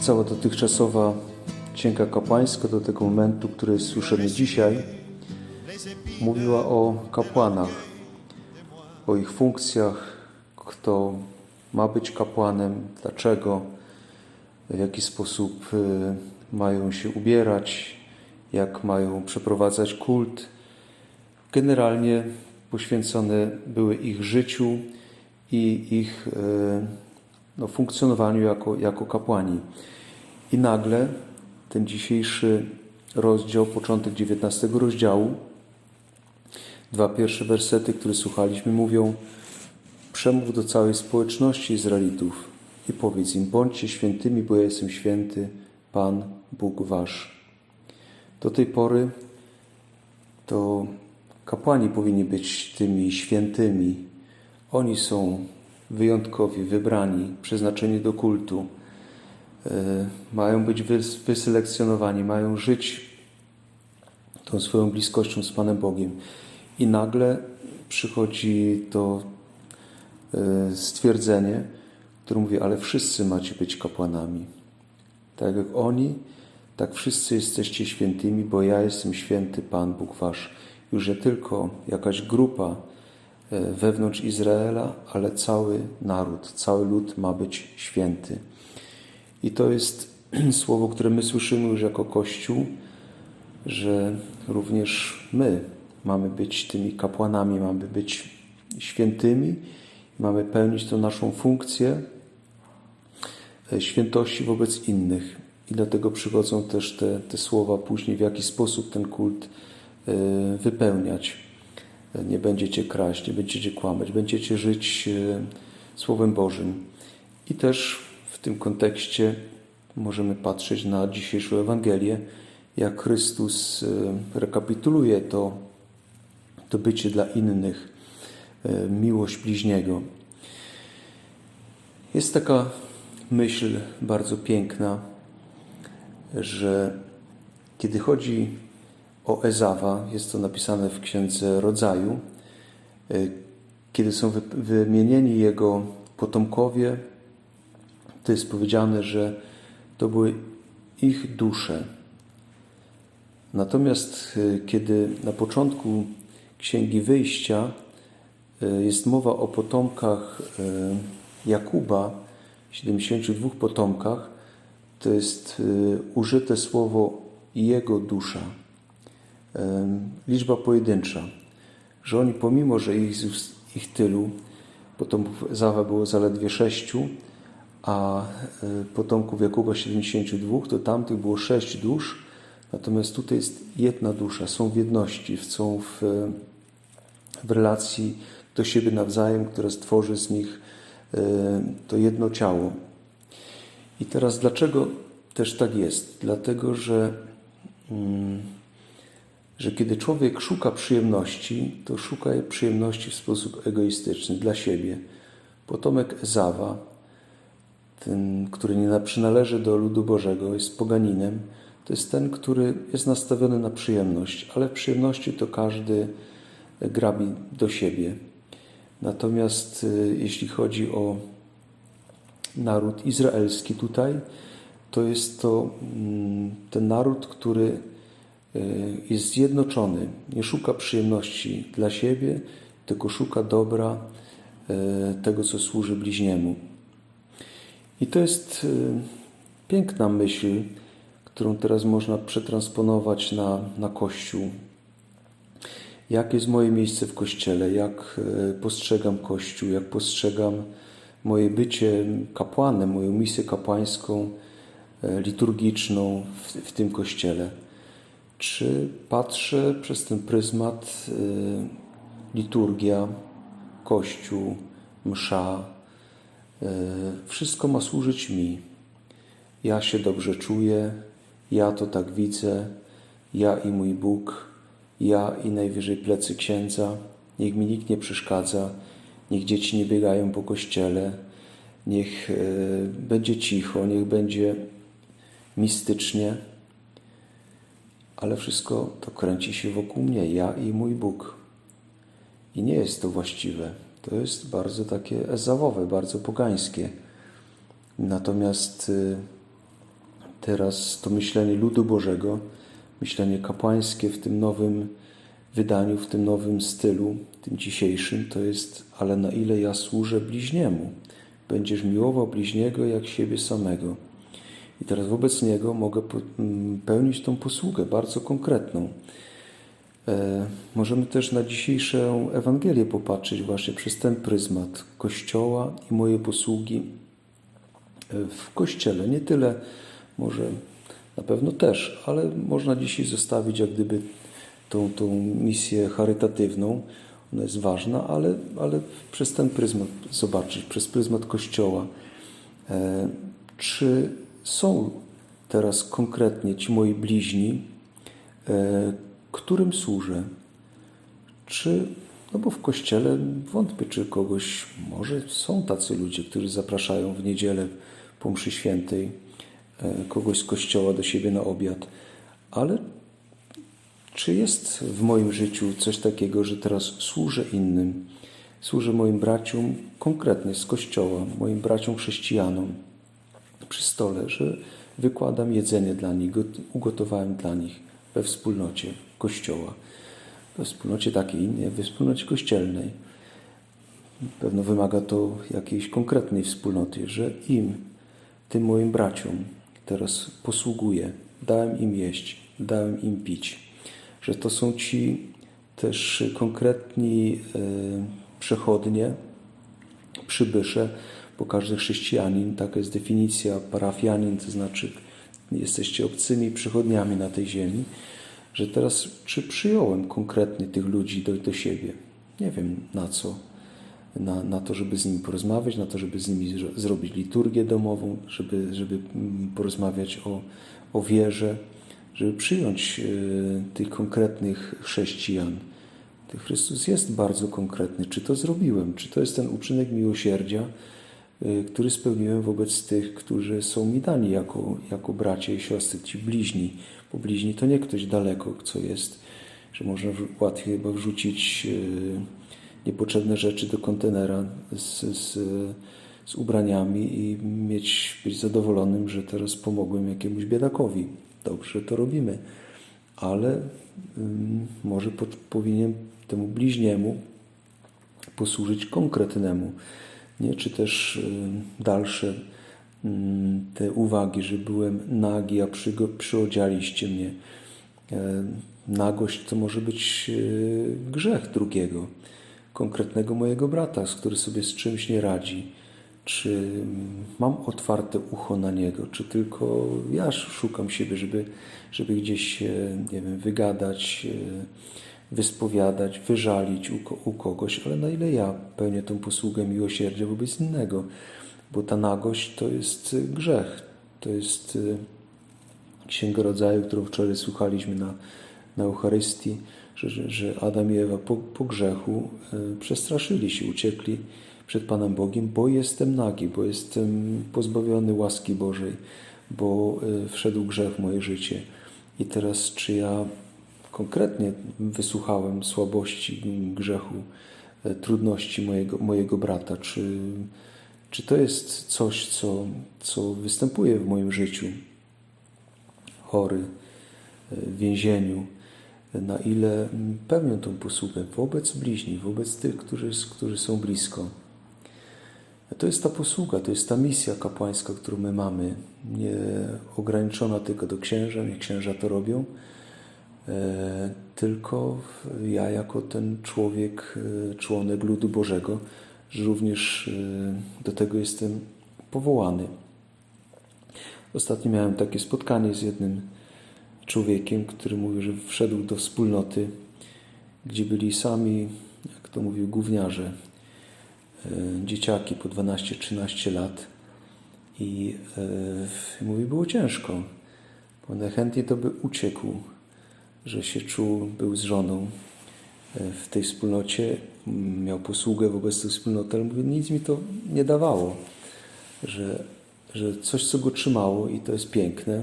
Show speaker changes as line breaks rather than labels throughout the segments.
Cała dotychczasowa księga kapłańska do tego momentu, który słyszymy dzisiaj, mówiła o kapłanach, o ich funkcjach, kto ma być kapłanem, dlaczego, w jaki sposób y, mają się ubierać, jak mają przeprowadzać kult. Generalnie poświęcone były ich życiu i ich y, no, funkcjonowaniu jako, jako kapłani. I nagle ten dzisiejszy rozdział, początek XIX rozdziału, dwa pierwsze wersety, które słuchaliśmy, mówią: Przemów do całej społeczności Izraelitów i powiedz im: Bądźcie świętymi, bo ja jestem święty, Pan Bóg Wasz. Do tej pory to kapłani powinni być tymi świętymi. Oni są wyjątkowi, wybrani, przeznaczeni do kultu. E, Mają być wys- wyselekcjonowani, mają żyć tą swoją bliskością z Panem Bogiem. I nagle przychodzi to stwierdzenie, które mówi, ale wszyscy macie być kapłanami. Tak jak oni, tak wszyscy jesteście świętymi, bo ja jestem święty Pan Bóg Wasz. Już nie tylko jakaś grupa e, wewnątrz Izraela, ale cały naród, cały lud ma być święty. I to jest słowo, które my słyszymy już jako Kościół, że również my mamy być tymi kapłanami, mamy być świętymi, mamy pełnić tą naszą funkcję e, świętości wobec innych. I dlatego przychodzą też te, te słowa później, w jaki sposób ten kult e, wypełniać. E, Nie będziecie kraść, nie będziecie kłamać, będziecie żyć Słowem Bożym. I też w tym kontekście możemy patrzeć na dzisiejszą Ewangelię, jak Chrystus rekapituluje to, to bycie dla innych, miłość bliźniego. Jest taka myśl bardzo piękna, że kiedy chodzi o Ezawa, jest to napisane w Księdze Rodzaju, e, kiedy są wy- wymienieni jego potomkowie, to jest powiedziane, że to były ich dusze. Natomiast y, kiedy na początku Księgi Wyjścia jest mowa o potomkach y, Jakuba, 72 potomkach, to jest y, użyte słowo jego dusza, liczba pojedyncza, że oni pomimo, że ich, ich tylu, potomków Zawa było zaledwie sześciu, a potomków Jakuba 72, to tamtych było sześć dusz, natomiast tutaj jest jedna dusza, są w jedności, są w, w relacji do siebie nawzajem, która stworzy z nich y, to jedno ciało. I teraz dlaczego też tak jest? Dlatego, że, mm, że kiedy człowiek szuka przyjemności, to szuka przyjemności w sposób egoistyczny dla siebie. Potomek Ezawa, ten, który nie przynależy do ludu Bożego, jest poganinem, to jest ten, który jest nastawiony na przyjemność, ale w przyjemności to każdy grabi do siebie. Natomiast y, jeśli chodzi o naród izraelski tutaj, to jest to mm, ten naród, który y, jest zjednoczony, nie szuka przyjemności dla siebie, tylko szuka dobra, y, tego, co służy bliźniemu. I to jest piękna myśl, którą teraz można przetransponować na, na Kościół. Jakie jest moje miejsce w Kościele? Jak y, postrzegam Kościół? Jak postrzegam moje bycie kapłanem, moją misję kapłańską, y, liturgiczną w, w tym Kościele? Czy patrzę przez ten pryzmat y, liturgia, Kościół, msza, wszystko ma służyć mi. Ja się dobrze czuję, ja to tak widzę, ja i mój Bóg, ja i najwyżej plecy księdza, niech mi nikt nie przeszkadza, niech dzieci nie biegają po kościele, niech e, będzie cicho, niech będzie mistycznie, ale wszystko to kręci się wokół mnie, ja i mój Bóg. I nie jest to właściwe. To jest bardzo takie ezawowe, bardzo pogańskie. Natomiast y, teraz to myślenie ludu Bożego, myślenie kapłańskie w tym nowym wydaniu, w tym nowym stylu, tym dzisiejszym, to jest, ale na ile ja służę bliźniemu. Będziesz miłował bliźniego jak siebie samego. I teraz wobec niego mogę po- m, pełnić tą posługę bardzo konkretną. E, Możemy też na dzisiejszą Ewangelię popatrzeć właśnie przez ten pryzmat Kościoła i mojej posługi w Kościele. Nie tyle może, na pewno też, ale można dzisiaj zostawić jak gdyby tą, tą misję charytatywną. Ona jest ważna, ale, ale przez ten pryzmat zobaczyć, przez pryzmat Kościoła. E, Czy są teraz konkretnie ci moi bliźni, e, którym służę? Czy, no bo w kościele wątpię, czy kogoś, może są tacy ludzie, którzy zapraszają w niedzielę po mszy świętej kogoś z kościoła do siebie na obiad, ale czy jest w moim życiu coś takiego, że teraz służę innym, służę moim braciom konkretnie z kościoła, moim braciom chrześcijanom przy stole, że wykładam jedzenie dla nich, got- ugotowałem dla nich we wspólnocie kościoła, we wspólnocie takiej, nie, we wspólnocie kościelnej. Pewno wymaga to jakiejś konkretnej wspólnoty, że im, tym moim braciom teraz posługuję, dałem im jeść, dałem im pić, że to są ci też konkretni e, przechodnie, przybysze, bo każdy chrześcijanin, taka jest definicja, parafianin, to znaczy jesteście obcymi przychodniami na tej ziemi, że teraz czy przyjąłem konkretnie tych ludzi do, do siebie? Nie wiem na co. Na, na to, żeby z nimi porozmawiać, na to, żeby z nimi zro- zrobić liturgię domową, żeby, żeby porozmawiać o, o wierze, żeby przyjąć e, tych konkretnych chrześcijan. Chrystus jest bardzo konkretny. Czy to zrobiłem? Czy to jest ten uczynek miłosierdzia, y, który spełniłem wobec tych, którzy są mi dani jako, jako bracia i siostry, ci bliźni? Bo bliźni to nie ktoś daleko, co jest, że można łatwiej chyba wrzucić y, niepotrzebne rzeczy do kontenera z, z, z ubraniami i mieć, być zadowolonym, że teraz pomogłem jakiemuś biedakowi. Dobrze to robimy ale ym, może po, powinien temu bliźniemu posłużyć konkretnemu. Nie? Czy też dalsze te uwagi, że byłem nagi, a przygo, przyodzialiście mnie. E, Nagość to może być e, grzech drugiego, konkretnego mojego brata, który sobie z czymś nie radzi. Czy mm, mam otwarte ucho na niego, czy tylko ja szukam siebie, żeby, żeby gdzieś się, nie wiem, wygadać, e, wyspowiadać, wyżalić u, u kogoś, ale na ile ja pełnię tą posługę miłosierdzia wobec innego, bo ta nagość to jest e, grzech, to jest e, Księga Rodzaju, którą wczoraj słuchaliśmy na, na Eucharystii, że, że, że Adam i Ewa po, po grzechu e, przestraszyli się, uciekli przed Panem Bogiem, bo jestem nagi, bo jestem pozbawiony łaski Bożej, bo e, wszedł grzech w moje życie. I teraz, czy ja konkretnie wysłuchałem słabości, grzechu, e, trudności mojego, mojego brata, czy, czy to jest coś, co, co występuje w moim życiu? chory, w więzieniu, na ile pełnią tą posługę wobec bliźnich, wobec tych, którzy, którzy są blisko. To jest ta posługa, to jest ta misja kapłańska, którą my mamy, nie ograniczona tylko do księża, nie księża to robią, e, tylko ja jako ten człowiek, e, członek ludu Bożego, że również e, do tego jestem powołany. Ostatnio miałem takie spotkanie z jednym człowiekiem, który mówił, że wszedł do wspólnoty, gdzie byli sami, jak to mówił, gówniarze, e, dzieciaki po 12-13 lat. I e, mówi, było ciężko. Bo najchętniej to by uciekł, że się czuł, był z żoną e, w tej wspólnocie miał posługę wobec tych wspólnot, ale mówię, nic mi to nie dawało, że, że coś, co go trzymało i to jest piękne,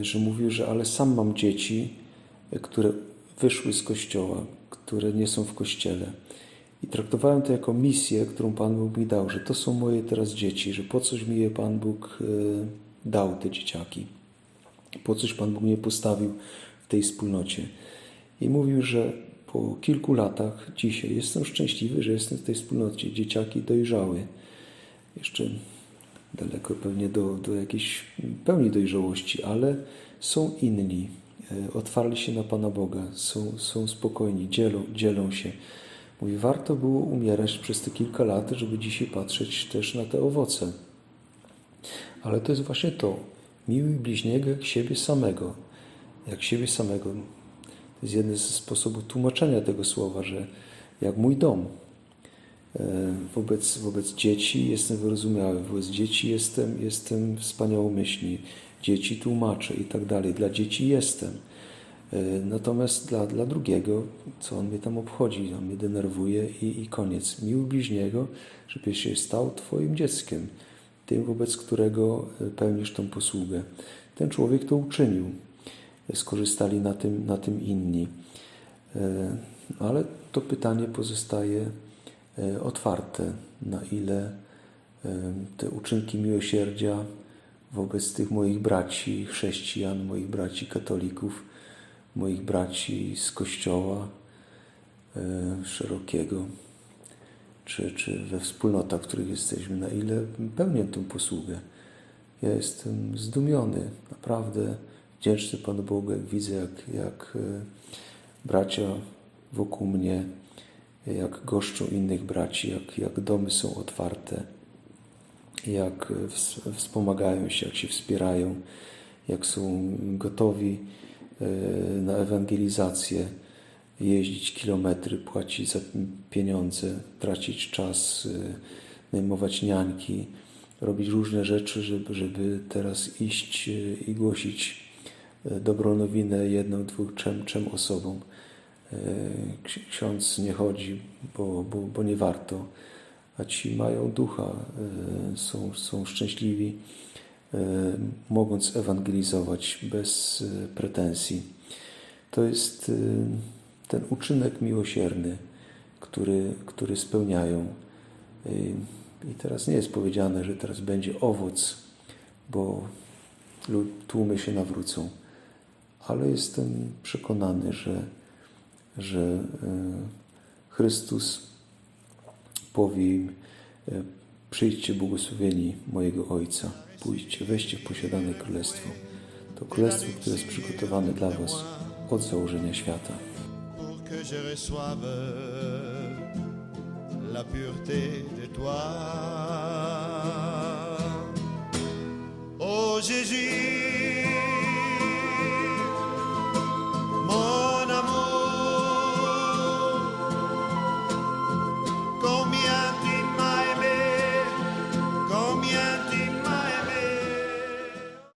że mówił, że ale sam mam dzieci, e, które wyszły z kościoła, które nie są w kościele. I traktowałem to jako misję, którą Pan Bóg mi dał, że to są moje teraz dzieci, że po coś mi je Pan Bóg e, dał, te dzieciaki. Po coś Pan Bóg mnie postawił w tej wspólnocie. I mówił, że po kilku latach dzisiaj jestem szczęśliwy, że jestem w tej wspólnocie. Dzieciaki dojrzały. Jeszcze daleko pewnie do, do jakiejś pełni dojrzałości, ale są inni. E, Otwarli się na Pana Boga, są, są spokojni, dzielą, dzielą się. Mówi, warto było umierać przez te kilka lat, żeby dzisiaj patrzeć też na te owoce. Ale to jest właśnie to. Miłuj bliźniego jak siebie samego. Jak siebie samego. To jest jeden ze sposobów tłumaczenia tego słowa, że jak mój dom. E, Wobec, wobec dzieci jestem wyrozumiały, wobec dzieci jestem, jestem wspaniałomyślny, dzieci tłumaczę i tak dalej. Dla dzieci jestem. E, Natomiast dla, dla drugiego, co on mnie tam obchodzi, on mnie denerwuje i, i koniec. Miłuj bliźniego, żebyś się stał Twoim dzieckiem, tym, wobec którego e, pełnisz tą posługę. Ten człowiek to uczynił. Skorzystali na tym, na tym inni. Ale to pytanie pozostaje otwarte, na ile e, te uczynki miłosierdzia wobec tych moich braci chrześcijan, moich braci katolików, moich braci z kościoła e, szerokiego, czy, czy we wspólnotach, w których jesteśmy, na ile pełnię tę posługę. Ja jestem zdumiony, naprawdę wdzięczny Panu Bogu, jak widzę, jak, jak e, bracia wokół mnie, jak goszczą innych braci, jak, jak domy są otwarte, jak ws- wspomagają się, jak się wspierają, jak są gotowi e, na ewangelizację, jeździć kilometry, płacić za pieniądze, tracić czas, e, najmować niańki, robić różne rzeczy, żeby, żeby teraz iść e, i głosić dobrą nowinę jedną, dwóch, trzem, trzem osobom. E, ksi- Ksiądz nie chodzi, bo, bo, bo nie warto, a ci mają ducha, e, są, są szczęśliwi, e, mogąc ewangelizować bez pretensji. To jest ten uczynek miłosierny, który, który spełniają. I teraz nie jest powiedziane, że teraz będzie owoc, bo tłumy się nawrócą, ale jestem przekonany, że, że e, Chrystus powie im: e, Przyjdźcie błogosławieni mojego Ojca, pójdźcie, weźcie w posiadane królestwo. To królestwo, które jest przygotowane dla Was od założenia świata.
La pureté de toi. Oh Jésus.